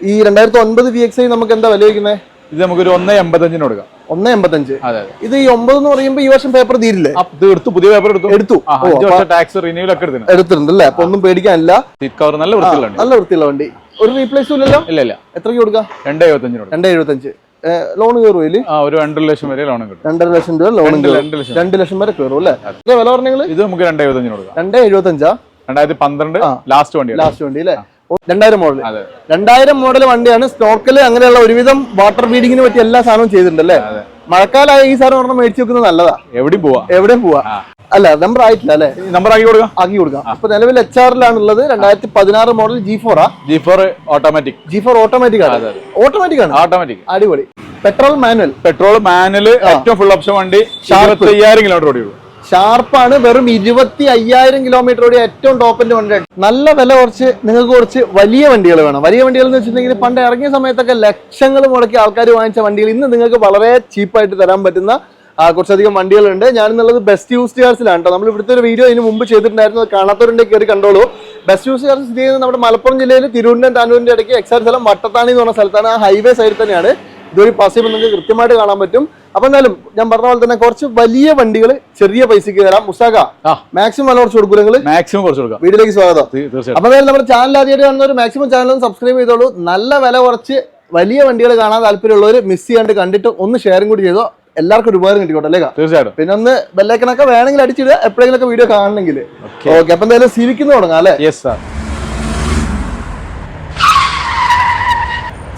ഈ രണ്ടായിരത്തി ഒൻപത് വി എക്സ് ഐ നമുക്ക് എന്താ വില വയ്ക്കുന്നത് ഇത് നമുക്കൊരു ഒന്ന് എൺപത്തഞ്ചിന് കൊടുക്കാം. ഒന്ന് എൺപത്തഞ്ച്. ഇത് ഈ ഒമ്പത് എന്ന് പറയുമ്പോൾ ഈ വർഷം പേപ്പർ തീരില്ലേ? തീർത്തു പുതിയ പേപ്പർ എടുത്തു? എടുത്തു. ടാക്സ് റിന്യൂവൽ ഒക്കെ എടുത്തിട്ടുണ്ട്. അല്ലേ അപ്പൊ ഒന്നും പേടിക്കാനില്ല. സീറ്റ് കവർ നല്ല വൃത്തിയുള്ള നല്ല വൃത്തിയുള്ള വണ്ടി. ഒരു റീപ്ലേസ് ഇല്ലല്ലോ? ഇല്ല ഇല്ല. എത്രയ്ക്ക് കൊടുക്കാം? രണ്ട് എഴുപത്തഞ്ചിന് കൊടുക്കാം. രണ്ട് എഴുപത്തഞ്ച് ലോൺ കയറും ഒരു രണ്ടര ലക്ഷം വരെ ലോൺ കിട്ടും. രണ്ടര ലക്ഷം രൂപ ലോൺ രണ്ട് ലക്ഷം. വരെ കയറും അല്ലേ? വില പറഞ്ഞെങ്കിൽ ഇത് നമുക്ക് രണ്ട് എഴുപത്തഞ്ചിന് കൊടുക്കാം. രണ്ട് എഴുപത്തഞ്ചാ രണ്ടായിരത്തി പന്ത്രണ്ട്. ലാസ്റ്റ് വണ്ടി ലാസ്റ്റ് വണ്ടി അല്ലേ? രണ്ടായിരം മോഡൽ രണ്ടായിരം മോഡൽ വണ്ടിയാണ് സ്നോർക്കൽ അങ്ങനെയുള്ള ഒരുവിധം വാട്ടർ ബീഡിങ്ങിന് പറ്റിയ എല്ലാ സാധനവും ചെയ്തിട്ടുണ്ട് അല്ലേ മഴക്കാലമായ ഈ സാധനം ഒരെണ്ണം മേടിച്ചു വെക്കുന്നത് നല്ലതാ. എവിടെയും പോവാ. എവിടെയും പോവാ. അല്ല നമ്പർ ആയിട്ടില്ല അല്ലെ? നമ്പർ ആക്കി കൊടുക്കാം. ആക്കി കൊടുക്കാം. അപ്പൊ നിലവിൽ എച്ച് ആറിലാണുള്ളത് രണ്ടായിരത്തി പതിനാറ് മോഡൽ ജി ഫോർ ആ. G four automatic G four automatic ആണ്. ഓട്ടോമാറ്റിക് ആണ്. ഓട്ടോമാറ്റിക് അടിപൊളി. പെട്രോൾ മാനുവൽ പെട്രോൾ മാനുവൽ ഏറ്റവും ഫുൾ ഓപ്ഷൻ വണ്ടി അയ്യായിരം കിലോമീറ്റർ ഓടിയുള്ളൂ. ഷാർപ്പാണ്. വെറും ഇരുപത്തി അയ്യായിരം കിലോമീറ്റർ ഓടിയ ഏറ്റവും ടോപ്പിന്റെ വണ്ടിയാണ് നല്ല വില കുറച്ച് നിങ്ങൾക്ക് കുറച്ച് വലിയ വണ്ടികൾ വേണം. വലിയ വണ്ടികൾ എന്ന് വെച്ചിട്ടുണ്ടെങ്കിൽ പണ്ട് ഇറങ്ങിയ സമയത്തൊക്കെ ലക്ഷങ്ങൾ മുടക്കി ആൾക്കാർ വാങ്ങിച്ച വണ്ടികൾ ഇന്ന് നിങ്ങൾക്ക് വളരെ ചീപ്പായിട്ട് തരാൻ പറ്റുന്ന കുറച്ചധികം വണ്ടികളുണ്ട്. ഞാൻ എന്നുള്ളത് ബെസ്റ്റ് യൂസ് കാർസിലാണ് കേട്ടോ നമ്മൾ ഇവിടുത്തെ ഒരു വീഡിയോ ഇതിന് മുമ്പ് ചെയ്തിട്ടുണ്ടായിരുന്നു. കാണാത്തവരുടെ കയറി കണ്ടോളൂ. ബെസ്റ്റ് യൂസ് കാർസ് സ്ഥിതി ചെയ്യുന്നത് നമ്മുടെ മലപ്പുറം ജില്ലയിൽ തിരുവനന്തപുരം താനൂരിന്റെ ഇടയ്ക്ക് എക്സാർ സ്ഥലം വട്ടത്താണി എന്ന് പറഞ്ഞ സ്ഥലത്താണ്. ആ ഹൈവേ സൈഡിൽ തന്നെയാണ്. ഇതൊരു പാസ് നിങ്ങൾക്ക് കൃത്യമായിട്ട് കാണാൻ പറ്റും. അപ്പൊ എന്തായാലും ഞാൻ പറഞ്ഞ പോലെ തന്നെ കുറച്ച് വലിയ വണ്ടികൾ ചെറിയ പൈസക്ക് തരാം. മുസാക മാക്സിമം വില കുറച്ച് കൊടുക്കും നിങ്ങൾ മാക്സിമം കുറച്ച് കൊടുക്കാം. വീട്ടിലേക്ക് സ്വാഗതം. അപ്പൊ എന്തായാലും നമ്മുടെ ചാനൽ ആദ്യമായിട്ട് കാണുന്ന ഒരു മാക്സിമം ചാനൽ ഒന്ന് സബ്സ്ക്രൈബ് ചെയ്തോളൂ. നല്ല വില കുറച്ച് വലിയ വണ്ടികൾ കാണാൻ താല്പര്യമുള്ളവർ മിസ് ചെയ്യാണ്ട് കണ്ടിട്ട് ഒന്ന് ഷെയറും കൂടി ചെയ്തോ. എല്ലാവർക്കും ഒരു ഉപകാരം കിട്ടിക്കോട്ടെ അല്ലേ തീർച്ചയായിട്ടും. പിന്നെ ഒന്ന് ബെല്ലൈക്കനൊക്കെ വേണമെങ്കിൽ അടിച്ചിടുക എപ്പോഴെങ്കിലും ഒക്കെ വീഡിയോ കാണണമെങ്കിൽ ഓക്കെ അപ്പൊ എന്തായാലും സിവിക്കുന്ന തുടങ്ങാം അല്ലേ? യെസ് സാർ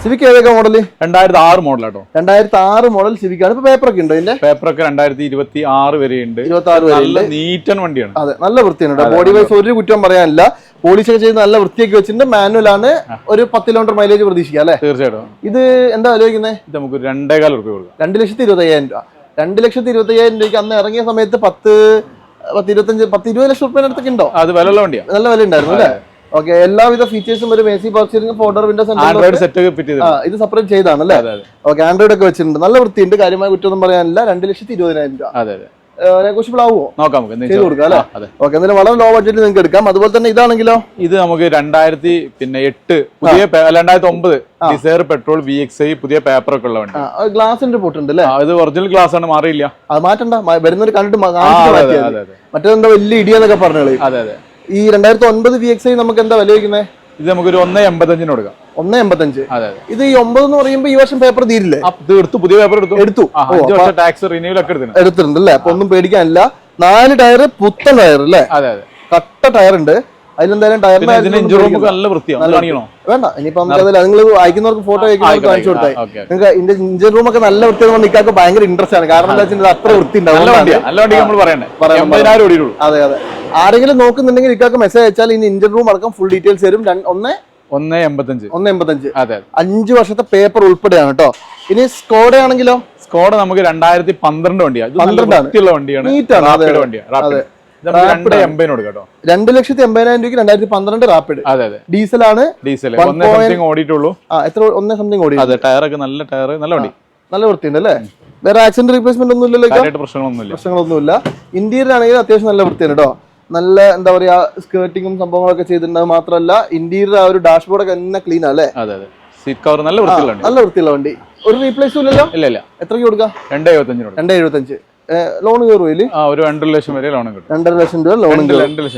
സിവിക്ക് ഏതൊക്കെ മോഡൽ രണ്ടായിരത്തി ആറ് മോഡലാട്ടോ രണ്ടായിരത്തി ആറ് മോഡൽ സിവിക്കാണ് ഇപ്പൊ പേപ്പറൊക്കെ ഉണ്ടോ ഇതിന്റെ? പേപ്പറൊക്കെ രണ്ടായിരത്തി ഇരുപത്തി ആറ് വരെ ഉണ്ട് ഇരുപത്തി ആറ് വരെ നീറ്റൻ വണ്ടിയാണ്. അതെ നല്ല വൃത്തിയാണ് ബോഡി വൈസ് ഒരു കുറ്റം പറയാനില്ല. പോളിഷ് ഒക്കെ ചെയ്ത് നല്ല വൃത്തിയൊക്കെ വെച്ചിട്ടുണ്ട്. മാനുവൽ ആണ്. ഒരു പത്ത് കിലോമീറ്റർ മൈലേജ് പ്രതീക്ഷിക്കാം അല്ലേ? തീർച്ചയായിട്ടും. ഇത് എന്താ ആലോചിക്കുന്നത് ഇത് നമുക്ക് രണ്ടേകാൽ റുപ്യ കൊടുക്കാം. രണ്ട് ലക്ഷത്തി ഇരുപത്തി അയ്യായിരം രൂപ. രണ്ട് ലക്ഷത്തി ഇരുപത്തി അയ്യായിരം രൂപയ്ക്ക് അന്ന് ഇറങ്ങിയ സമയത്ത് പത്ത് പത്ത് ഇരുപത്തഞ്ച് പത്ത് ഇരുപത് ലക്ഷം റുപ്യേന്റെ അടുത്തൊക്കെ ഉണ്ടോ? അത് വില ഉള്ള വണ്ടിയാണ് നല്ല വില ഉണ്ടായിരുന്നു അല്ലേ? ഓക്കെ എല്ലാവിധ ഫീച്ചേഴ്സും ഒരു മേസി സി പർച്ചറിംഗ് ഫോർഡർ വിൻഡോ ആൻഡ്രോയിഡ് സെറ്റ് ഫിറ്റ് ചെയ്ത് ഇത് സെപ്പറേറ്റ് ചെയ്താണ് അല്ലേ? ഓക്കെ ആൻഡ്രോയിഡ് ഒക്കെ വെച്ചിട്ടുണ്ട്. നല്ല വൃത്തിയുണ്ട്. കാര്യമായ കുറ്റമൊന്നും പറയാനില്ല. രണ്ട് ലക്ഷത്തി ഇരുപതിനായിരം രൂപ. അതെ അതെ. നെഗോഷ്യബിൾ ആവുമോ? നോക്കാം ചെയ്ത് കൊടുക്കാം അല്ലേ? ഓക്കെ വളരെ ലോ ബഡ്ജറ്റിൽ നിങ്ങൾക്ക് എടുക്കാം. അതുപോലെ തന്നെ ഇതാണെങ്കിലോ? ഇത് നമുക്ക് രണ്ടായിരത്തി പിന്നെ എട്ട് പുതിയ രണ്ടായിരത്തി ഒമ്പത് Dzire petrol V X I പുതിയ പേപ്പർ ഒക്കെ ഉള്ള വണ്ടി. ഗ്ലാസിന്റെ പൊട്ടുണ്ട് അല്ലേ? ഇത് ഒറിജിനൽ ഗ്ലാസ് ആണ്. മാറിയില്ല. അത് മാറ്റണ്ട. വരുന്നൊരു വരുന്നവർ കണ്ടിട്ട് മറ്റേ മറ്റേതെന്താ വലിയ ഇടിയെന്നൊക്കെ പറഞ്ഞോളൂ. അതെ അതെ. ഈ രണ്ടായിരത്തി ഒൻപത് വി എക്സ് ഐ നമുക്ക് എന്താ വില വയ്ക്കുന്നത് ഇത് നമുക്കൊരു ഒന്ന് എൺപത്തഞ്ചിന് കൊടുക്കാം. ഒന്ന് എൺപത്തഞ്ച്. ഇത് ഈ ഒമ്പത് എന്ന് പറയുമ്പോൾ ഈ വർഷം പേപ്പർ തീരില്ലേ? എടുത്തു പുതിയ പേപ്പർ എടുത്തു. എടുത്തു. ടാക്സ് റിന്യൂവൽ ഒക്കെ എടുത്തിട്ടുണ്ട് അല്ലേ? അപ്പൊ ഒന്നും പേടിക്കാനില്ല. നാല് ടയർ പുത്തൻ ടയർ അല്ലേ? കട്ട ടയർ ഉണ്ട്. അതിലെന്തായാലും പിന്നെ ഇതിന്റെ ടയറിന് ഇഞ്ചർ നല്ല വൃത്തിയാണ്. അത് കാണിക്കണോ? വേണ്ട ഇനിയിപ്പോ നമുക്ക് അതല്ല നിങ്ങൾ അയക്കുന്നവർക്ക് ഫോട്ടോ അയക്കുന്നവർക്ക് കാണിച്ചു കൊടുത്താൽ നിങ്ങൾക്ക് ഇതിന്റെ ഇഞ്ചിൻ റൂം ഒക്കെ നല്ല വൃത്തി നിൽക്കാൻ ഭയങ്കര ഇൻട്രസ്റ്റ് ആണ്. കാരണം എന്താ വെച്ചാൽ അത്ര വൃത്തി ഉണ്ടാവും അതെ അതെ. ആരെങ്കിലും നോക്കുന്നുണ്ടെങ്കിൽ ഇക്കാക്ക് മെസ്സേജ് അയച്ചാൽ ഇനി ഇഞ്ചിൻ റൂം അടക്കം ഫുൾ ഡീറ്റെയിൽസ് തരും. ഒന്ന്? ഒന്ന് എൺപത്തഞ്ച്. ഒന്ന് എൺപത്തഞ്ച്. അതെ അഞ്ചു വർഷത്തെ പേപ്പർ ഉൾപ്പെടെയാണ് കേട്ടോ ഇനി സ്കോഡ ആണെങ്കിലോ? സ്കോഡ നമുക്ക് രണ്ടായിരത്തി പന്ത്രണ്ട് വണ്ടിയാണ് പന്ത്രണ്ട് പന്ത്രണ്ടാണ്. വണ്ടിയാണ്. ആണ്, അതെ, രണ്ട് ആണ്. ലക്ഷത്തി എൺപതിനായിരം രൂപയ്ക്ക് രണ്ടായിരത്തി പന്ത്രണ്ട് റാപ്പിഡ് അതെ അതെ. ഡീസലാണ് ഡീസൽ point- സംതിങ് ഓടിയിട്ടുള്ളൂ. ആ എത്ര ഒന്നേ സംതിങ് ഓടി അതെ ടയറൊക്കെ നല്ല ടയർ നല്ല വണ്ടി. നല്ല വൃത്തിയുണ്ട് അല്ലേ വേറെ ആക്സിഡന്റ് റീപ്ലേസ്മെന്റ് ഒന്നും ഇല്ലല്ലോ? കാര്യമായിട്ട് പ്രശ്നങ്ങളൊന്നുമില്ല. പ്രശ്നങ്ങളൊന്നുമില്ല. ഇന്റീരിയർ ആണെങ്കിൽ അത്യാവശ്യം നല്ല വൃത്തിയാണ് കേട്ടോ. നല്ല എന്താ പറയാ സ്കേർട്ടിങ്ങും സംഭവങ്ങളൊക്കെ ചെയ്തിട്ടുണ്ട്. അത് മാത്രമല്ല ഇന്റീരിയർ ആ ഒരു ഡാഷ്ബോർഡ് ഒക്കെ എന്നാ ക്ലീൻ അല്ലേ? അതെ അതെ. സീറ്റ് കവർ നല്ല വൃത്തിയുള്ള വണ്ടി. നല്ല വൃത്തിയുള്ള വണ്ടി. ഒരു റീപ്ലേസും ഇല്ലല്ലോ? ഇല്ല ഇല്ല. എത്രയ്ക്ക് കൊടുക്കാം? രണ്ടേ എഴുപത്തഞ്ച് രണ്ട് എഴുപത്തഞ്ച്. ലോൺ കയറും ഒരു രണ്ടര ലക്ഷം വരെ ലോൺ കിട്ടും. രണ്ടര ലക്ഷം രൂപ ലോൺ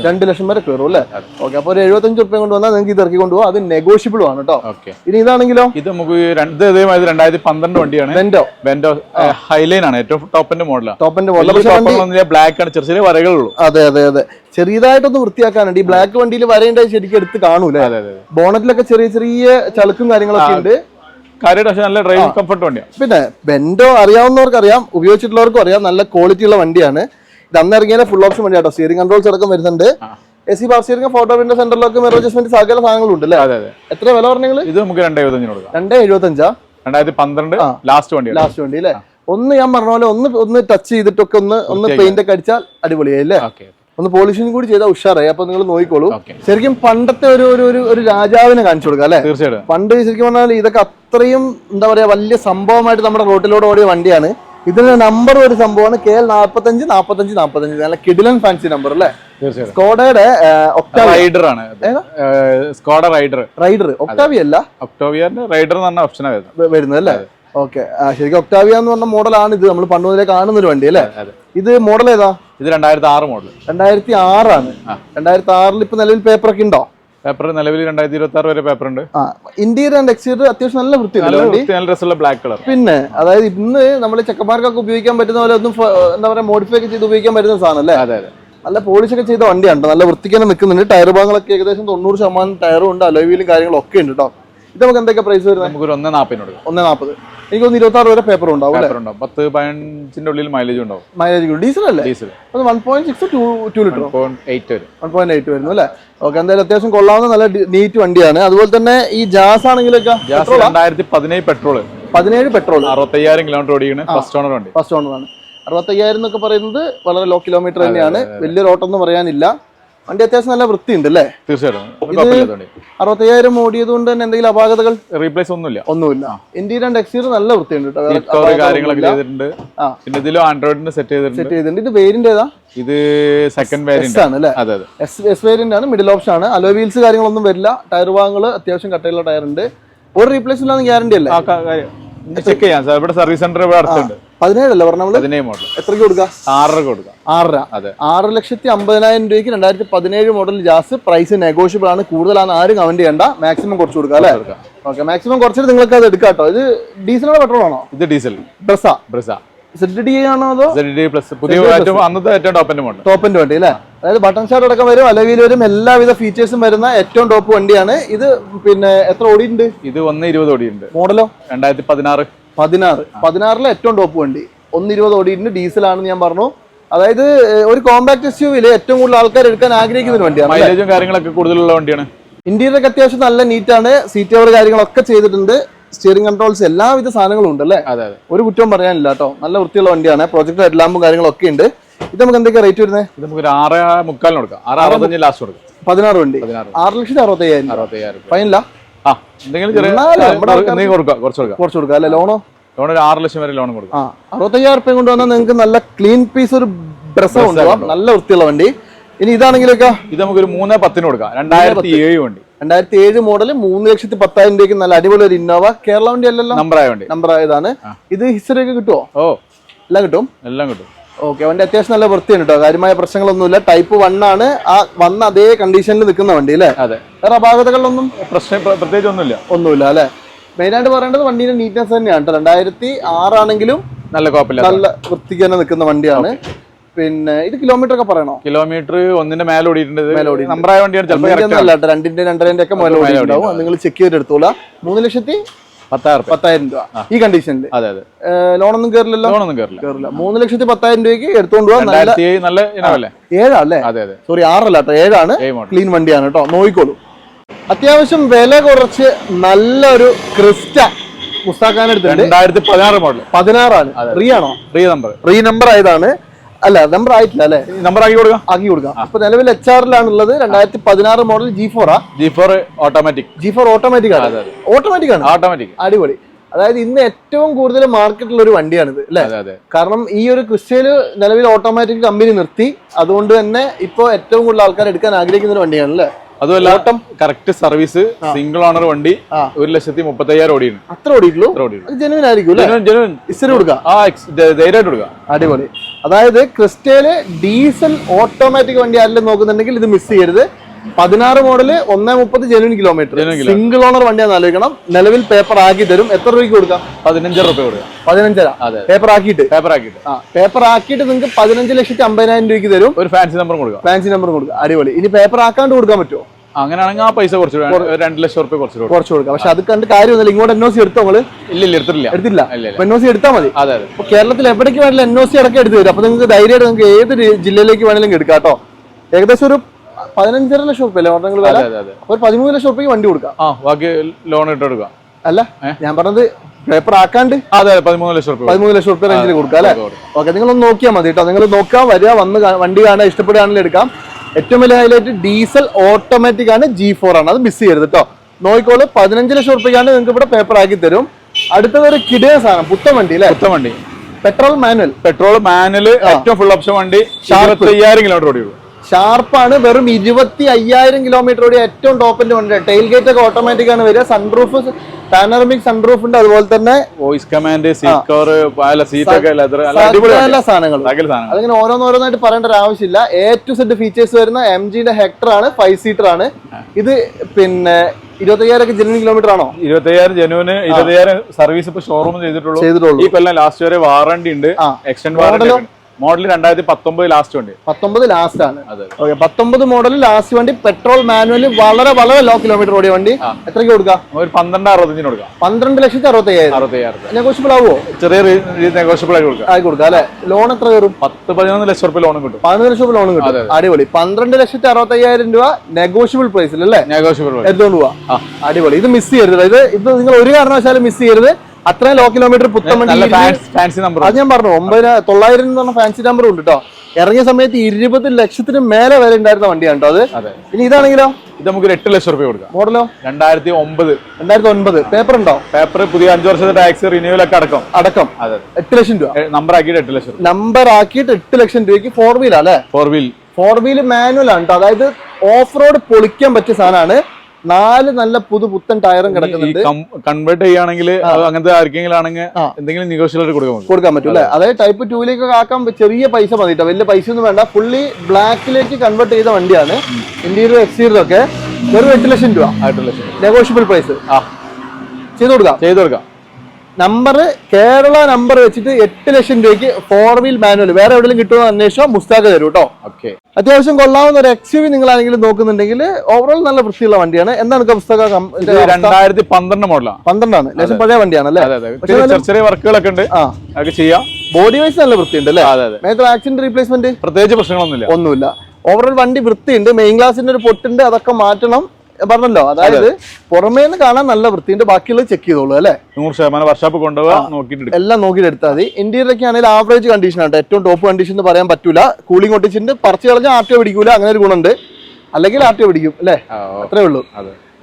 രണ്ട് ലക്ഷം. വരെ കയറും അല്ലേ? ഓക്കെ അപ്പൊ ഒരു എഴുപത്തഞ്ച് റുപ്യ കൊണ്ട് വന്നാൽ നിങ്ങൾക്ക് ഇത് ഇറക്കി കൊണ്ടുപോകാം. അത് നെഗോഷ്യബിൾ ആണ് കേട്ടോ ഇനി ഇതാണെങ്കിലോ? ഇത് നമുക്ക് രണ്ട് ഇതേമാതിരി രണ്ടായിരത്തി പന്ത്രണ്ട് വണ്ടിയാണ് വെൻഡോ ബെൻഡോ ഹൈലൈൻ ആണ് ഏറ്റവും ടോപ്പിന്റെ മോഡലാണ്. ടോപ്പിന്റെ മോഡൽ. ബ്ലാക്ക് ആണ് ചെറിയ ചെറിയ വരകളുള്ളൂ. അതെ അതെ അതെ. ചെറിയതായിട്ടൊന്ന് വൃത്തിയാക്കാനുണ്ട്. ഈ ബ്ലാക്ക് വണ്ടിയിൽ വരേണ്ടത് ശരിക്കും എടുത്ത് കാണൂല ബോണറ്റിലൊക്കെ ചെറിയ ചെറിയ ചളുക്കും കാര്യങ്ങളൊക്കെ ഉണ്ട്. കാര്യമായിട്ട് പക്ഷേ നല്ല ഡ്രൈവിംഗ് കംഫർട്ട് വണ്ടിയാണ് പിന്നെ ബെൻഡോ അറിയാവുന്നവർക്ക് അറിയാം ഉപയോഗിച്ചിട്ടുള്ളവർക്കും അറിയാം നല്ല ക്വാളിറ്റി ഉള്ള വണ്ടിയാണ്. ഇത് അന്ന് ഇറങ്ങിയ ഫുൾ ഓപ്ഷൻ വണ്ടിയാട്ടോ സ്റ്റിയറിംഗ് കൺട്രോൾസ് അടക്കം വരുന്നുണ്ട്. A C power steering photo window സെന്ററിലൊക്കെ മെറോ അഡ്ജസ്റ്റ്മെന്റ് സകല സാധനങ്ങളുണ്ട് അല്ലേ? അതെ അതെ. എത്ര വില പറഞ്ഞെങ്കിൽ ഇത് നമുക്ക് രണ്ട് എഴുപത്തഞ്ചിന് കൊടുക്കാം. രണ്ട് എഴുപത്തഞ്ചാ? രണ്ടായിരത്തി പന്ത്രണ്ട് ലാസ്റ്റ് വണ്ടി ലാസ്റ്റ് വണ്ടി അല്ലേ? ഒന്ന് ഞാൻ പറഞ്ഞ പോലെ ഒന്ന് ഒന്ന് ടച്ച് ചെയ്തിട്ടൊക്കെ ഒന്ന് ഒന്ന് പെയിന്റ് ഒക്കെ അടിച്ചാൽ അടിപൊളിയായി അല്ലേ? ഓക്കെ. ഒന്ന് പോളിഷിംഗ് കൂടി ചെയ്താൽ ഉഷാറായി. അപ്പൊ നിങ്ങൾ നോക്കിക്കോളൂ. ശരിക്കും പണ്ടത്തെ ഒരു ഒരു ഒരു രാജാവിനെ കാണിച്ചു കൊടുക്കുക അല്ലെ? തീർച്ചയായിട്ടും. പണ്ട് ശരിക്കും പറഞ്ഞാൽ ഇതൊക്കെ അത്രയും എന്താ പറയാ വലിയ സംഭവമായിട്ട് നമ്മുടെ റോട്ടിലൂടെ ഓടിയ വണ്ടിയാണ്. ഇതിന്റെ നമ്പർ ഒരു സംഭവമാണ് കെ എൽ നാപ്പത്തഞ്ച് നാപ്പത്തഞ്ച് നാപ്പത്തഞ്ച് നല്ല കിഡിലൻ ഫാൻസി നമ്പർ അല്ലേ? സ്കോഡയുടെ റൈഡർ ആണ് സ്കോഡ റൈഡർ റൈഡർ ഒക്ടാവിയ അല്ല? ഒക്ടോവിയന്റെ റൈഡർ എന്ന് പറഞ്ഞ ഓപ്ഷൻ വരുന്നത്. അല്ലേ? ഓക്കെ. ശരിക്കും ഒക്ടാവിയ എന്ന് പറഞ്ഞ മോഡലാണ് ഇത്. നമ്മൾ പണ്ട് മുതലേ കാണുന്ന ഒരു വണ്ടി അല്ലേ? ഇത് മോഡൽ ഏതാ? ഇത് രണ്ടായിരത്തി ആറ് മോഡൽ രണ്ടായിരത്തി ആറാണ്. രണ്ടായിരത്തി ആറിൽ ഇപ്പൊ നിലവിൽ പേപ്പർ ഒക്കെ ഉണ്ടോ? പേപ്പർ നിലവിൽ രണ്ടായിരത്തി ഇരുപത്തി ആറ് വരെ പേപ്പർ ഉണ്ട്. ഇന്റീരിയർ ആൻഡ് എക്സ്റ്റീരിയർ അത്യാവശ്യം നല്ല വൃത്തി, നല്ല രസമുള്ള ബ്ലാക്ക് കളർ പിന്നെ അതായത് ഇന്ന് നമ്മൾ ചെക്കന്മാർക്കൊക്കെ ഉപയോഗിക്കാൻ പറ്റുന്ന പോലെ ഒന്നും എന്താ പറയാ മോഡിഫൈ ഒക്കെ ചെയ്ത് ഉപയോഗിക്കാൻ പറ്റുന്ന സാധനം അല്ലേ? അതെ അതെ. നല്ല പോളിഷ് ഒക്കെ ചെയ്ത വണ്ടിയാണ് നല്ല വൃത്തിക്ക് തന്നെ നിൽക്കുന്നുണ്ട്. ടയർ ഭാഗങ്ങളൊക്കെ ഏകദേശം തൊണ്ണൂറ് ശതമാനം ടയറും ഉണ്ട്. അലോവിയിലും കാര്യങ്ങളും ഒക്കെ ഉണ്ട് കേട്ടോ. ഇത് നമുക്ക് എന്തൊക്കെ പ്രൈസ് വരുന്നത് നമുക്കൊരു ഒന്ന് ഒന്നേ കൊടുക്കാം. ഒന്ന് നാൽപ്പത് എനിക്ക് ഒന്ന് ഇരുപത്തി ആറ് വരെ പേപ്പർ ഉണ്ടാവും പേപ്പർ ഉണ്ടാവും. പത്ത് പതിനഞ്ചിന്റെ ഉള്ളിൽ മൈലേജ് ഉണ്ടാവും. മൈലേജ് ഡീസൽ അല്ലേ? ഡീസൽ അത് one point six two two litre eight വരും. വൺ പോയിന്റ് എയ്റ്റ് വരുന്നു അല്ലേ? ഓക്കെ എന്തായാലും അത്യാവശ്യം കൊള്ളാവുന്ന നല്ല നീറ്റ് വണ്ടിയാണ്. അതുപോലെ തന്നെ ഈ ജാസ് ആണെങ്കിലൊക്കെ ജാസ് രണ്ടായിരത്തി പതിനേഴ് പെട്രോൾ പതിനേഴ് പെട്രോൾ അറുപത്തയ്യായിരം കിലോമീറ്റർ ഓടിയാണ് ഫസ്റ്റ് ഓണർ വണ്ടി. ഫസ്റ്റ് ഓണർ ആണ്. അറുപത്തയ്യായിരം എന്നൊക്കെ പറയുന്നത് വളരെ ലോ കിലോമീറ്റർ തന്നെയാണ്. വലിയൊരു ഓട്ടം എന്ന് പറയാനില്ല. വണ്ടി അത്യാവശ്യം നല്ല വൃത്തിയുണ്ട് അല്ലേ തീർച്ചയായിട്ടും അറുപത്തയ്യായിരം ഓടിയത് കൊണ്ട് തന്നെ എന്തെങ്കിലും അപാകതകൾ? റീപ്ലേസ് ഒന്നുമില്ല. ഒന്നുമില്ല. ഇന്ത്യൻ രണ്ട് എക്സ്റ്റീരിയർ നല്ല വൃത്തിയുണ്ട്. കാര്യങ്ങളൊക്കെ ചെയ്തിട്ടുണ്ട്. പിന്നെ ഇതിലും ആൻഡ്രോയിഡിന് സെറ്റ് ചെയ്തിട്ടുണ്ട്. സെറ്റ് ചെയ്തിട്ടുണ്ട്. ഇത് വേരിയന്റ് ഏതാ? ഇത് സെക്കൻഡ് വേരിയന്റ് ആണ്. അല്ലേ? അതെ എസ് എസ് വേരിയന്റ് ആണ് മിഡിൽ ഓപ്ഷൻ ആണ്. അലോ വീൽസ് കാര്യങ്ങളൊന്നും വരില്ല. ടയർ ഭാഗങ്ങൾ അത്യാവശ്യം കട്ടയുള്ള ടയർ ഉണ്ട്. ഒരു റീപ്ലേസ് ഇല്ലാന്ന് ഗ്യാരണ്ടി അല്ലേ? ചെക്ക് ചെയ്യാം. സാർ ഇവിടെ സർവീസ് സെന്റർ ഇവിടെ അടുത്തുണ്ട്. പതിനേഴല്ലേ പറഞ്ഞ പതിനേഴ് മോഡൽ എത്രയ്ക്ക് കൊടുക്കുക ആറര കൊടുക്കാം. ആറര. അതെ. ആറ് ലക്ഷത്തി അമ്പതിനായിരം രൂപയ്ക്ക് രണ്ടായിരത്തി പതിനേഴ് മോഡൽ ജാസ് പ്രൈസ് നെഗോഷ്യബിൾ ആണ്. കൂടുതലാണ് ആരും കമന്റ് ചെയ്യണ്ട. മാക്സിമം കുറച്ച് കൊടുക്കുക അല്ലേ. ഓക്കെ മാക്സിമം കുറച്ചിട്ട് നിങ്ങൾക്ക് അത് എടുക്കാം കേട്ടോ. ഇത് ഡീസലാണോ പെട്രോൾ ആണോ? ഇത് ഡീസൽ ബ്രസ ബ്രസ ടോപ്പിന്റെ വണ്ടി അല്ലേ? അതായത് ബട്ടൺ ഷാർട്ട് അടക്കം വരും അലവിയിൽ വരും എല്ലാവിധ ഫീച്ചേഴ്സും വരുന്ന ഏറ്റവും ടോപ്പ് വണ്ടിയാണ്. ഇത് പിന്നെ എത്ര ഓടിയുണ്ട് ഇത് ഒന്ന് ഇരുപത് ഓടിയുണ്ട് മോഡലോ രണ്ടായിരത്തി പതിനാറ് പതിനാറ്. പതിനാറിലെ ഏറ്റവും ടോപ്പ് വണ്ടി. ഒന്ന് ഇരുപത് ഓടിയിട്ടുണ്ട്. ഡീസലാണെന്ന് ഞാൻ പറഞ്ഞു. അതായത് ഒരു കോമ്പാക്ട് എസ് യുവിൽ ഏറ്റവും കൂടുതൽ ആൾക്കാർ എടുക്കാൻ ആഗ്രഹിക്കുന്ന ഒരു വണ്ടിയാണ് മൈലേജും കാര്യങ്ങളൊക്കെ കൂടുതലുള്ള വണ്ടിയാണ്. ഇന്റീരിയർ ഒക്കെ അത്യാവശ്യം നല്ല നീറ്റാണ് സീറ്റ് കവർ കാര്യങ്ങളൊക്കെ ചെയ്തിട്ടുണ്ട്. സ്റ്റിയറിംഗ് കൺട്രോൾസ് എല്ലാവിധ സാധനങ്ങളും ഉണ്ട് അല്ലേ? അതെ അതെ. ഒരു കുറ്റവും പറയാനില്ല കേട്ടോ. നല്ല വൃത്തിയുള്ള വണ്ടിയാണ്. പ്രൊജക്ട് ഹെഡ് ലാമ്പും കാര്യങ്ങളൊക്കെ ഉണ്ട്. ഇത് നമുക്ക് എന്തൊക്കെയാ റേറ്റ് വരുന്നത്? ഇത് നമുക്ക് ഒരു ആറ് മുക്കാലിന് കൊടുക്കാം. ആറ് അറുപത്തഞ്ച് ലാസ്റ്റ് കൊടുക്കാം. പതിനാറ് വണ്ടി. ആറ് ലക്ഷത്തി അറുപത്തയ്യായിരം അറുപത്തയ്യായിരം. ഫൈനില്ല ആ എന്തെങ്കിലും ചെറിയ എന്നാലും നമ്മുടെ ആൾക്കാർക്ക് എന്തെങ്കിലും കൊടുക്കാം കുറച്ച് കൊടുക്കാം. കുറച്ച് കൊടുക്കാം അല്ലെ ലോണോ? ലോൺ ഒരു ആറ് ലക്ഷം വരെ ലോൺ കൊടുക്കാം. ആ അറുപത്തയ്യായിരം റുപ്യ കൊണ്ട് വന്നാൽ നിങ്ങൾക്ക് നല്ല ക്ലീൻ പീസ് ഒരു ബ്രസ് കൊണ്ടുപോകാം നല്ല വൃത്തിയുള്ള വണ്ടി. ഇനി ഇതാണെങ്കിലൊക്കെ? ഇത് നമുക്കൊരു മൂന്ന് പത്തിന് കൊടുക്കാം. രണ്ടായിരത്തി ഏഴ് വണ്ടി. രണ്ടായിരത്തി ഏഴ് മോഡൽ മൂന്ന് ലക്ഷത്തി പത്തായിരം രൂപയ്ക്ക് നല്ല അടിപൊളി ഒരു ഇന്നോവ കേരള വണ്ടി അല്ലല്ലോ? നമ്പറായ വണ്ടി. നമ്പർ ആയതാണ്. ഇത് ഹിസ്റ്ററി ഒക്കെ കിട്ടുമോ ഓ. എല്ലാം കിട്ടും? എല്ലാം കിട്ടും. ഓക്കെ വണ്ടി അത്യാവശ്യം നല്ല വൃത്തിയുണ്ട് കേട്ടോ കാര്യമായ പ്രശ്നങ്ങളൊന്നുമില്ല. ടൈപ്പ് വൺ ആണ്. ആ വന്ന അതേ കണ്ടീഷനിൽ നിൽക്കുന്ന വണ്ടി അല്ലേ? അതെ. വേറെ അപാകതകളിലൊന്നും? പ്രശ്നം പ്ര- പ്രത്യേകിച്ച് ഒന്നുമില്ല ഒന്നുമില്ല അല്ലേ മെയിനായിട്ട് പറയേണ്ടത് വണ്ടിയുടെ നീറ്റ്നെസ് തന്നെയാണ് കേട്ടോ രണ്ടായിരത്തി ആറാണെങ്കിലും നല്ല കുഴപ്പമില്ല നല്ല വൃത്തിക്ക് തന്നെ നിൽക്കുന്ന വണ്ടിയാണ്. പിന്നെ ഇത് കിലോമീറ്റർ ഒക്കെ പറയണോ? കിലോമീറ്റർ ഒന്നിന്റെ മേലെ ഓടിയിട്ടുണ്ട്. നമ്പറായ വണ്ടിയാണ്. ചിലപ്പോൾ രണ്ടിന്റെ രണ്ടരന്റെ ഒക്കെ മേലെ ഓടിയിട്ടുണ്ടാവും നിങ്ങൾ ചെക്ക് ചെയ്ത് എടുത്തോളാം. മൂന്ന് ലക്ഷത്തി പത്തായിരം പത്തായിരം രൂപ. ഈ കണ്ടീഷനിൽ അതെ അതെ. ലോണൊന്നും കയറില്ലല്ലോ ലോണൊന്നും കയറില്ല കയറില്ല മൂന്ന് ലക്ഷത്തി പത്തായിരം രൂപയ്ക്ക് എടുത്തോണ്ട് പോവാം നല്ല ഇനമല്ലേ? ഏഴാണല്ലേ? അതെ അതെ. സോറി ആറല്ല കേട്ടോ. ഏഴാണ്. ക്ലീൻ വണ്ടിയാണ് കേട്ടോ. നോയിക്കോളൂ അത്യാവശ്യം വില കുറച്ച് നല്ലൊരു ക്രിസ്റ്റ മുസ്താഖാൻ എടുത്തിട്ടുണ്ട് രണ്ടായിരത്തി പതിനാറ് മോഡൽ പതിനാറാണ്. റീ ആണോ? റീ നമ്പർ റീ നമ്പർ ആയതാണ്. അല്ല നമ്പർ ആയിട്ടില്ല അല്ലെ? നമ്പർ ആക്കി കൊടുക്കാം. ആക്കി കൊടുക്കാം. അപ്പൊ നിലവിൽ എച്ച് ആറിലാണുള്ളത് രണ്ടായിരത്തി പതിനാറ് മോഡൽ ജി ഫോർ ആ. G four automatic G four automatic ആണ്. ഓട്ടോമാറ്റിക് ആണ്. ഓട്ടോമാറ്റിക് അടിപൊളി. അതായത് ഇന്ന് ഏറ്റവും കൂടുതൽ മാർക്കറ്റിലുള്ള ഒരു വണ്ടിയാണിത് അല്ലേ? കാരണം ഈ ഒരു ക്രിസ്റ്റയിൽ നിലവിൽ ഓട്ടോമാറ്റിക് കമ്പനി നിർത്തി. അതുകൊണ്ട് തന്നെ ഇപ്പോൾ ഏറ്റവും കൂടുതൽ ആൾക്കാർ എടുക്കാൻ ആഗ്രഹിക്കുന്ന ഒരു വണ്ടിയാണ് അല്ലേ അതുമല്ല കറക്റ്റ് സർവീസ് സിംഗിൾ ഓണർ വണ്ടി. ഒരു ലക്ഷത്തി മുപ്പത്തയ്യായിരം ഓടിയാണ് അത്ര ഓടിയിട്ടുള്ളൂ? ജെനുവിൻ ആയിരിക്കും ധൈര്യമായിട്ട് കൊടുക്കാം അടിപൊളി. അതായത് ക്രിസ്റ്റയിൽ ഡീസൽ ഓട്ടോമാറ്റിക് വണ്ടി ആരെങ്കിലും നോക്കുന്നുണ്ടെങ്കിൽ ഇത് മിസ് ചെയ്യരുത്. പതിനാറ് മോഡൽ ഒന്നേ മുപ്പത് ജെനുവിൻ കിലോമീറ്റർ സിംഗിൾ ഓണർ വണ്ടിയാന്ന് ആലോചിക്കണം. നിലവിൽ പേപ്പർ ആക്കി തരും. എത്ര രൂപയ്ക്ക് കൊടുക്കാം? പതിനഞ്ചര രൂപ കൊടുക്കാം. പതിനഞ്ചര. പേപ്പർ ആക്കിയിട്ട്? പേപ്പർ ആക്കിയിട്ട്. ആ പേപ്പർ ആക്കിയിട്ട് നിങ്ങൾക്ക് പതിനഞ്ച് ലക്ഷത്തി അമ്പതിനായിരം രൂപയ്ക്ക് തരും. ഒരു ഫാൻസി നമ്പർ കൊടുക്കാം. ഫാൻസി നമ്പർ കൊടുക്കുക അടിപൊളി. ഇനി പേപ്പർ ആക്കാണ്ട് കൊടുക്കാൻ പറ്റുമോ? അങ്ങനെയാണെങ്കിൽ ആ പൈസ കുറച്ച് രണ്ട് ലക്ഷം റുപ്യ കുറച്ച് കൊടുക്കാം. കുറച്ച് കൊടുക്കാം. പക്ഷെ അത് കണ്ട് കാര്യമൊന്നുമില്ല ഇങ്ങോട്ട് എൻഒസി എടുത്തോ നമ്മൾ ഇല്ല ഇല്ല എടുത്തില്ല എടുത്തില്ല എൻഒസി എടുത്താൽ മതി. അതെ അപ്പൊ കേരളത്തിൽ എവിടേക്ക് വേണമെങ്കിലും എൻഒസി അടക്കം എടുത്ത് തരും. അപ്പൊ നിങ്ങൾക്ക് ധൈര്യമായിട്ട് നിങ്ങൾക്ക് ഏത് ജില്ലയിലേക്ക് വേണമെങ്കിലും എടുക്കാം കേട്ടോ. ഏകദേശം ഒരു പതിനഞ്ചര ലക്ഷം റുപ്യ അല്ലേ നിങ്ങൾ ഒരു പതിമൂന്ന് ലക്ഷം റുപ്യക്ക് വണ്ടി കൊടുക്കാം. ആ ബാക്കി ലോൺ ഇട്ട് കൊടുക്കാം. അല്ല ഞാൻ പറഞ്ഞത് പേപ്പർ ആക്കാണ്ട് അതെ പതിമൂന്ന് ലക്ഷം റുപ്യ പതിമൂന്ന് ലക്ഷം റുപ്യ റേഞ്ചിൽ കൊടുക്കാം അല്ലേ? ഓക്കെ നിങ്ങൾ ഒന്ന് നോക്കിയാൽ മതി കേട്ടോ നിങ്ങൾ നോക്കാം വരിക വന്ന് വണ്ടി കാണാൻ ഇഷ്ടപ്പെടുകയാണെങ്കിൽ എടുക്കാം. ഏറ്റവും വലിയ ഹൈലൈറ്റ് ഡീസൽ ഓട്ടോമാറ്റിക് ആണ് ജി ഫോർ ആണ്. അത് മിസ് ചെയ്യരുത് കേട്ടോ നോക്കിക്കോളൂ പതിനഞ്ച് ലക്ഷം റുപ്യക്കാണ് നിങ്ങൾക്ക് ഇവിടെ പേപ്പർ ആക്കി തരും. അടുത്തത് ഒരു കിടിയ സാധനം പുത്തൻ വണ്ടി അല്ലേ? പുത്തൻ വണ്ടി. പെട്രോൾ മാനുവൽ പെട്രോൾ മാനുവൽ ഏറ്റവും ഫുൾ ഓപ്ഷൻ വണ്ടി അയ്യായിരം കിലോമീറ്റർ ഓടിയുള്ളൂ ഷാർപ്പാണ്. വെറും ഇരുപത്തി അയ്യായിരം കിലോമീറ്റർ ഓടി ഏറ്റവും ടോപ്പിന്റെ വണ്ടി. ടെയിൽ ഗേറ്റ് ഒക്കെ ഓട്ടോമാറ്റിക് ആണ് വരിക. സൺറൂഫ് പാനറമിക് സൺറൂഫ് ഉണ്ട്. അതുപോലെ തന്നെ വോയിസ് കമാൻഡ് സാധനങ്ങൾ അതിങ്ങനെ ഓരോന്നോരോന്നായിട്ട് പറയേണ്ട ഒരു ആവശ്യമില്ല. എ ടു സെഡ് ഫീച്ചേഴ്സ് വരുന്ന എം ജിന്റെ ഹെക്ടർ ആണ്. ഫൈവ് സീറ്റർ ആണ്. ഇത് പിന്നെ ഇരുപത്തയ്യായിരം ജനുവിൻ കിലോമീറ്റർ ആണോ? ഇരുപത്തയ്യായിരം ജനുവിന് ഇരുപത്തയ്യായിരം സർവീസ് ഇപ്പൊ ഷോറൂം ചെയ്തിട്ടുള്ളൂ. ഈ കൊല്ലം ലാസ്റ്റ് വരെ വാറണ്ടി ഉണ്ട്. എക്സ്റ്റൻഡ് വാറണ്ടി മോഡൽ രണ്ടായിരത്തി പത്തൊമ്പത് ലാസ്റ്റ് വണ്ടി. പത്തൊമ്പത് ലാസ്റ്റ് ആണ്. ഓക്കെ പത്തൊമ്പത് മോഡൽ ലാസ്റ്റ് വണ്ടി പെട്രോൾ മാനുവൽ വളരെ വളരെ ലോ കിലോമീറ്റർ ഓടിയ വണ്ടി. എത്രയ്ക്ക് കൊടുക്കാം? ഒരു പന്ത്രണ്ട് അറുപത്തഞ്ചിന് കൊടുക്കാം. പന്ത്രണ്ട് ലക്ഷത്തി അറുപത്തി അയ്യായിരം അറുപത്തയ്യായിരം. നെഗോഷ്യബിൾ ആവുമോ ചെറിയ നെഗോഷ്യബിൾ ആയി കൊടുക്കാം. ആയി കൊടുക്കാം അല്ലെ? ലോൺ എത്ര കയറും പത്ത് പതിനൊന്ന് ലക്ഷം റുപ്യ ലോണും കിട്ടും. പതിനൊന്ന് ലക്ഷം ലോൺ കിട്ടും. അടിപൊളി. പന്ത്രണ്ട് ലക്ഷത്തി അറുപത്തി അയ്യായിരം രൂപ നെഗോഷ്യബിൾ പ്രൈസിൽ അല്ലേ? നെഗോഷ്യബിൾ എടുത്തോണ്ട് പോവാ. അടിപൊളി. ഇത് മിസ് ചെയ്യരുത്. ഇത് ഇത് നിങ്ങൾ ഒരു കാരണവശാലും മിസ് ചെയ്യരുത്. അത്രയും ലോ കിലോമീറ്റർ പുത്തൻ വണ്ടി ഫാൻസി നമ്പർ അത് ഞാൻ പറഞ്ഞു ഒമ്പതിന തൊള്ളായിരം എന്ന് പറഞ്ഞ ഫാൻസി നമ്പർ ഉണ്ട് കേട്ടോ ഇറങ്ങിയ സമയത്ത് ഇരുപത് ലക്ഷത്തിന് മേലെ വില ഉണ്ടായിരുന്ന വണ്ടിയാണ് കേട്ടോ അത്. ഇനി ഇതാണെങ്കിലോ? ഇത് നമുക്ക് ഒരു എട്ട് ലക്ഷം റുപ്യ കൊടുക്കാം. മോഡലോ? രണ്ടായിരത്തി ഒമ്പത് രണ്ടായിരത്തി ഒൻപത് പേപ്പർ ഉണ്ടോ? പേപ്പർ പുതിയ അഞ്ചു വർഷത്തെ ടാക്സ് റിന്യൂവൽ ഒക്കെ അടക്കം. അടക്കം. അതെ. എട്ട് ലക്ഷം രൂപ. നമ്പർ ആക്കിയിട്ട് എട്ട് ലക്ഷം നമ്പർ ആക്കിയിട്ട് എട്ട് ലക്ഷം രൂപയ്ക്ക് ഫോർ വീൽ അല്ലേ? Four wheel four wheel manual ആണ് കേട്ടോ അതായത് ഓഫ് റോഡ് പൊളിക്കാൻ പറ്റിയ സാധനമാണ്. നാല് നല്ല പുതു പുത്തൻ ടയറും കിടക്കുന്നുണ്ട്. കൺവേർട്ട് ചെയ്യുകയാണെങ്കിൽ അങ്ങനത്തെ ആർക്കെങ്കിലും ആണെങ്കിൽ എന്തെങ്കിലും നെഗോഷ്യബിൾ കൊടുക്കാൻ പറ്റും. കൊടുക്കാൻ പറ്റും അല്ലേ? അതായത് ടൈപ്പ് ടൂലേക്ക് ആക്കാൻ ചെറിയ പൈസ മതി കേട്ടോ വലിയ പൈസ ഒന്നും വേണ്ട. ഫുള്ളി ബ്ലാക്കിലേക്ക് കൺവേർട്ട് ചെയ്ത വണ്ടിയാണ്. ഇന്റീരിയർ എക്സ്റ്റീരിയർ ഒക്കെ. വെറും എട്ട് ലക്ഷം രൂപ. എട്ട് ലക്ഷം. നെഗോഷ്യബിൾ പ്രൈസ് ആ. ചെയ്ത് കൊടുക്കാം. ചെയ്ത് കൊടുക്കാം. നമ്പർ കേരള നമ്പർ വെച്ചിട്ട് എട്ട് ലക്ഷം രൂപയ്ക്ക് ഫോർ വീൽ മാനുവൽ വേറെ എവിടെയെങ്കിലും കിട്ടുമോ അന്വേഷിച്ചോ? മുസ്താഖ് തരും കേട്ടോ ഓക്കെ അത്യാവശ്യം കൊള്ളാവുന്ന ഒരു എക്സ് യു ആരെങ്കിലും നോക്കുന്നുണ്ടെങ്കിൽ ഓവറോൾ നല്ല വൃത്തിയുള്ള വണ്ടിയാണ്. എന്താണ് പുസ്തക രണ്ടായിരത്തി പന്ത്രണ്ട് മോഡലാണ് പന്ത്രണ്ടാണ്. ലേശം പഴയ വണ്ടിയാണ് അല്ലേ? ചെറിയ വർക്കുകളൊക്കെ ഉണ്ട്. അതൊക്കെ ചെയ്യാം. ബോഡി വൈസ് നല്ല വൃത്തിയുണ്ട് അല്ലേ? മേജർ ആക്സിഡന്റ് റീപ്ലേസ്മെന്റ് പ്രത്യേകിച്ച് പ്രശ്നങ്ങളൊന്നുമില്ല. ഒന്നുമില്ല. ഓവറോൾ വണ്ടി വൃത്തിയുണ്ട്. മെയിൻ ഗ്ലാസിന്റെ ഒരു പൊട്ടുണ്ട്. അതൊക്കെ മാറ്റണം. പറഞ്ഞല്ലോ അതായത് പുറമേ നിന്ന് കാണാൻ നല്ല വൃത്തിയുണ്ട് ബാക്കിയുള്ളത് ചെക്ക് ചെയ്തോളൂ അല്ലെ? നൂറ് ശതമാനം വർഷാപ്പ് കൊണ്ടുപോകാൻ എല്ലാം നോക്കിയിട്ട് എടുത്താൽ മതി. ഇന്റീരിയർ ഒക്കെ ആണെങ്കിൽ ആവറേജ് കണ്ടീഷൻ ആണ് ഏറ്റവും ടോപ്പ് കണ്ടീഷൻ എന്ന് പറയാൻ പറ്റൂല. കൂളിംഗ് ഒട്ടിച്ചിട്ടുണ്ട് പറിച്ചു കളഞ്ഞാൽ ആർട്ടിയോ പിടിക്കൂല അങ്ങനെ ഒരു ഗുണമുണ്ട്. അല്ലെങ്കിൽ ആർട്ടിയോ പിടിക്കും അല്ലേ? അത്രേ ഉള്ളൂ.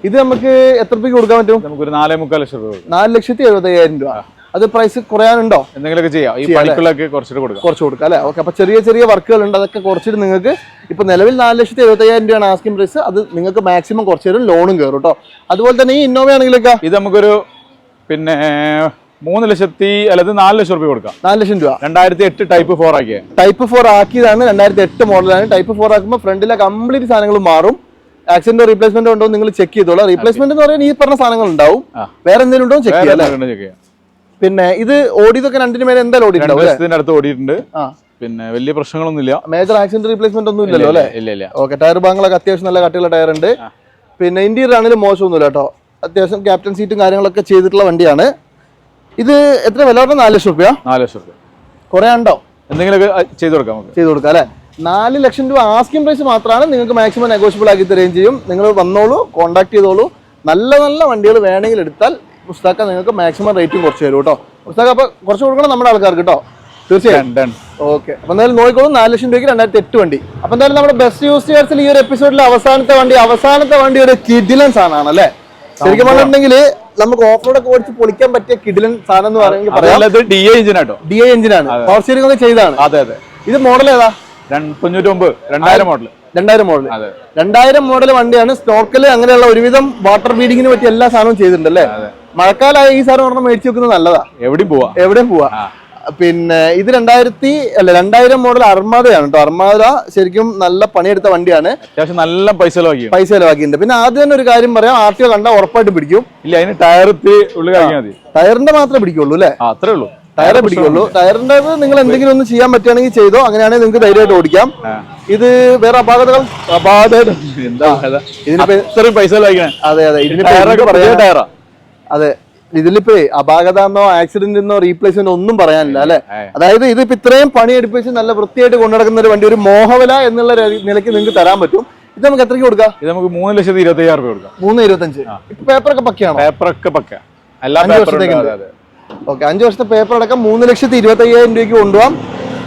ഇത് നമുക്ക് എത്ര രൂപയ്ക്ക് കൊടുക്കാൻ പറ്റും? നമുക്കൊരു നാലേ മുക്കാൽ ലക്ഷം രൂപ നാല് ലക്ഷത്തി എഴുപത്തി അയ്യായിരം രൂപ അത് പ്രൈസ് കുറയാനുണ്ടോ? എന്തെങ്കിലുമൊക്കെ ചെയ്യാം. ഈ പണിക്കുള്ളൊക്കെ കുറച്ചിട്ട് കൊടുക്കാം. കുറച്ച് കൊടുക്കാം അല്ലേ? ഓക്കെ അപ്പൊ ചെറിയ ചെറിയ വർക്കുകൾ ഉണ്ട് അതൊക്കെ കുറച്ചിട്ട് നിങ്ങൾക്ക് ഇപ്പൊ നിലവിൽ നാല് ലക്ഷത്തി എഴുപത്തി അയ്യായിരം രൂപയാണ് ആസ്കിംഗ് പ്രൈസ് അത് നിങ്ങൾക്ക് മാക്സിമം കുറച്ച് തരും ലോണും കയറും കേട്ടോ. അതുപോലെ തന്നെ ഈ ഇന്നോവ ആണെങ്കിലൊക്കെ ഇത് നമുക്കൊരു പിന്നെ മൂന്ന് ലക്ഷത്തി അല്ലെങ്കിൽ നാല് ലക്ഷം രൂപ കൊടുക്കാം. നാല് ലക്ഷം രൂപ. രണ്ടായിരത്തി എട്ട് ടൈപ്പ് ഫോർ ആക്കിയ. ടൈപ്പ് ഫോർ ആക്കിയതാണ് രണ്ടായിരത്തി എട്ട് മോഡലാണ് ടൈപ്പ് ഫോർ ആക്കുമ്പോൾ ഫ്രണ്ടിലെ കംപ്ലീറ്റ് സാധനങ്ങൾ മാറും. ആക്സിഡന്റ് റീപ്ലേസ്മെന്റ് ഉണ്ടോ നിങ്ങൾ ചെക്ക് ചെയ്തോളാം. റീപ്ലേസ്മെന്റ് എന്ന് പറയുന്നത് ഈ പറഞ്ഞ സാധനങ്ങൾ ഉണ്ടാവും. വേറെ എന്തെങ്കിലും ഉണ്ടോ ചെക്ക് ചെയ്യാം. പിന്നെ ഇത് ഓടിയതൊക്കെ രണ്ടിന് മേലെ എന്തായാലും ഓടിയിട്ടുണ്ട് അടുത്ത് ഓടിയിട്ടുണ്ട്. പിന്നെ വലിയ പ്രശ്നങ്ങളൊന്നുമില്ല. മേജർ ആക്സിഡന്റ് റീപ്ലേസ്മെന്റ് ഒന്നും ഇല്ലല്ലോ അല്ലേ? ഇല്ല ഇല്ല. ഓക്കെ ടയർ ഭാഗങ്ങളൊക്കെ അത്യാവശ്യം നല്ല കട്ടിയുള്ള ടയർ ഉണ്ട്. പിന്നെ ഇന്റീരിയർ ആണെങ്കിലും മോശമൊന്നുമില്ല കേട്ടോ. അത്യാവശ്യം ക്യാപ്റ്റൻ സീറ്റും കാര്യങ്ങളൊക്കെ ചെയ്തിട്ടുള്ള വണ്ടിയാണ്. ഇത് എത്ര വില പറഞ്ഞാൽ നാല് ലക്ഷം റുപ്യ നാല് ലക്ഷം രൂപ. കുറേ ഉണ്ടോ? എന്തെങ്കിലുമൊക്കെ ചെയ്തു കൊടുക്കാം ചെയ്ത് കൊടുക്കാം അല്ലേ? നാല് ലക്ഷം രൂപ ആസ്കിംഗ് പ്രൈസ് മാത്രമാണ്. നിങ്ങൾക്ക് മാക്സിമം നെഗോഷ്യബിൾ ആക്കി തരുകയും ചെയ്യും. നിങ്ങൾ വന്നോളൂ കോൺടാക്ട് ചെയ്തോളൂ. നല്ല നല്ല വണ്ടികൾ വേണമെങ്കിൽ എടുത്താൽ പുസ്തക നിങ്ങൾക്ക് മാക്സിമം റേറ്റും കുറച്ച് തരും കേട്ടോ. പുസ്തകം അപ്പോൾ കുറച്ച് കൊടുക്കണം നമ്മുടെ ആൾക്കാർക്ക് കേട്ടോ. തീർച്ചയായും. ഓക്കെ അപ്പൊ എന്തായാലും നോക്കിക്കോളും നാല് ലക്ഷം രൂപയ്ക്ക് രണ്ടായിരത്തി എട്ട് വണ്ടി. അപ്പൊ എന്തായാലും നമ്മുടെ ബെസ്റ്റ് യൂസ് ഈ ഒരു എപ്പിസോഡിലെ അവസാനത്തെ വണ്ടി അവസാനത്തെ വണ്ടി ഒരു കിഡിലൻ സാധനമാണ് അല്ലേ? ശരിക്കും പറഞ്ഞിട്ടുണ്ടെങ്കിൽ നമുക്ക് ഓഫ് റോഡ് ഒക്കെ ഓടിച്ച് പൊളിക്കാൻ പറ്റിയ കിഡിലൻ സാധനം എന്ന് പറയുമെങ്കിൽ പറയാം. ഡി എ എഞ്ചിനാട്ടോ ഡി ഐ എഞ്ചിനാണ് പവർ സ്റ്റിയറിംഗ് ഒക്കെ ചെയ്താണ്. അതെ അതെ. ഇത് മോഡൽ ഏതാ? രണ്ട് തൊണ്ണൂറ്റി ഒമ്പത് രണ്ടായിരം മോഡൽ രണ്ടായിരം മോഡൽ രണ്ടായിരം മോഡൽ വണ്ടിയാണ് സ്റ്റോക്കിൽ അങ്ങനെയുള്ള ഒരുവിധം വാട്ടർ ബീഡിങ്ങിന് പറ്റിയ എല്ലാ സാധനവും ചെയ്തിട്ടുണ്ട് അല്ലേ? മഴക്കാലമായ ഈ സാധനം ഒരെണ്ണം മേടിച്ചു വെക്കുന്നത് നല്ലതാ. എവിടെ പോവാ. എവിടെ പോവാ? പിന്നെ ഇത് രണ്ടായിരത്തി അല്ല രണ്ടായിരം മോഡൽ അർമാദയാണ് കേട്ടോ അർമാദ ശരിക്കും നല്ല പണിയെടുത്ത വണ്ടിയാണ്. അത്യാവശ്യം നല്ല പൈസ ചെലവാക്കി പൈസ ചെലവാക്കിയിട്ടുണ്ട്. പിന്നെ ആദ്യം തന്നെ ഒരു കാര്യം പറയാം. ആർ ടി ഒ കണ്ടാൽ ഉറപ്പായിട്ട് പിടിക്കും. ഇല്ല അതിന് ടയർ ടയറിന്റെ മാത്രമേ പിടിക്കുള്ളൂ അല്ലേ? അത്രേ ഉള്ളൂ. ടയറെ പിടിക്കുള്ളൂ. ടയറിന്റെ നിങ്ങൾ എന്തെങ്കിലും ഒന്ന് ചെയ്യാൻ പറ്റുകയാണെങ്കിൽ ചെയ്തോ. അങ്ങനെയാണെങ്കിൽ നിങ്ങൾക്ക് ധൈര്യമായിട്ട് ഓടിക്കാം. ഇത് വേറെ അപാകതകൾ? അപാകത. ഇതിനിപ്പോ ഇത്രയും പൈസ അതെ അതെ. ഇതിന് ടയറൊക്കെ പറയാം. ടയറാ. അതെ ഇതിലിപ്പോ അപാകത എന്നോ ആക്സിഡന്റ് എന്നോ റീപ്ലേസ്മെന്റ് ഒന്നും പറയാനില്ല അല്ലെ? അതായത് ഇത് ഇപ്പൊ ഇത്രയും പണി എടുപ്പിച്ച് നല്ല വൃത്തിയായിട്ട് കൊണ്ടുനടക്കുന്ന ഒരു വണ്ടി ഒരു മോഹവല എന്നുള്ള നിലയ്ക്ക് നിങ്ങൾക്ക് തരാൻ പറ്റും. ഇത് നമുക്ക് എത്രയ്ക്ക് കൊടുക്കാം? ഇത് നമുക്ക് മൂന്ന് ലക്ഷത്തി ഇരുപത്തി അയ്യായിരം രൂപ കൊടുക്കാം. മൂന്ന് ഇരുപത്തഞ്ച്. ഇപ്പൊ പേപ്പറൊക്കെ പക്കയാണോ? പേപ്പറൊക്കെ പക്ക. എല്ലാ വർഷത്തേക്ക് ഓക്കെ അഞ്ച് വർഷത്തെ പേപ്പർ അടക്കം മൂന്ന് ലക്ഷത്തി ഇരുപത്തി അയ്യായിരം രൂപയ്ക്ക് കൊണ്ടുപോകാം.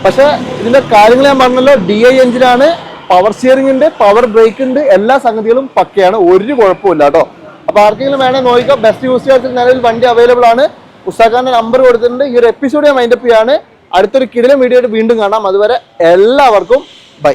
പക്ഷെ ഇതിന്റെ കാര്യങ്ങൾ ഞാൻ പറഞ്ഞല്ലോ ഡി ഐ എഞ്ചിനാണ് പവർ സ്റ്റിയറിംഗ് ഉണ്ട് പവർ ബ്രേക്ക് ഉണ്ട് എല്ലാ സംഗതികളും പക്കയാണ്. ഒരു കുഴപ്പമില്ല കേട്ടോ. അപ്പൊ ആർക്കെങ്കിലും വേണേ നോക്കാം ബെസ്റ്റ് യൂസ് ചെയ്യാൻ നിലവിൽ വണ്ടി അവൈലബിൾ ആണ്. ഉസ്താഖാന്റെ നമ്പർ കൊടുത്തിട്ടുണ്ട്. ഈ ഒരു എപ്പിസോഡ് ഞാൻ മൈൻഡപ്പ് ചെയ്യാണ്. അടുത്തൊരു കിടിലം വീഡിയോ വീണ്ടും കാണാം. അതുവരെ എല്ലാവർക്കും ബൈ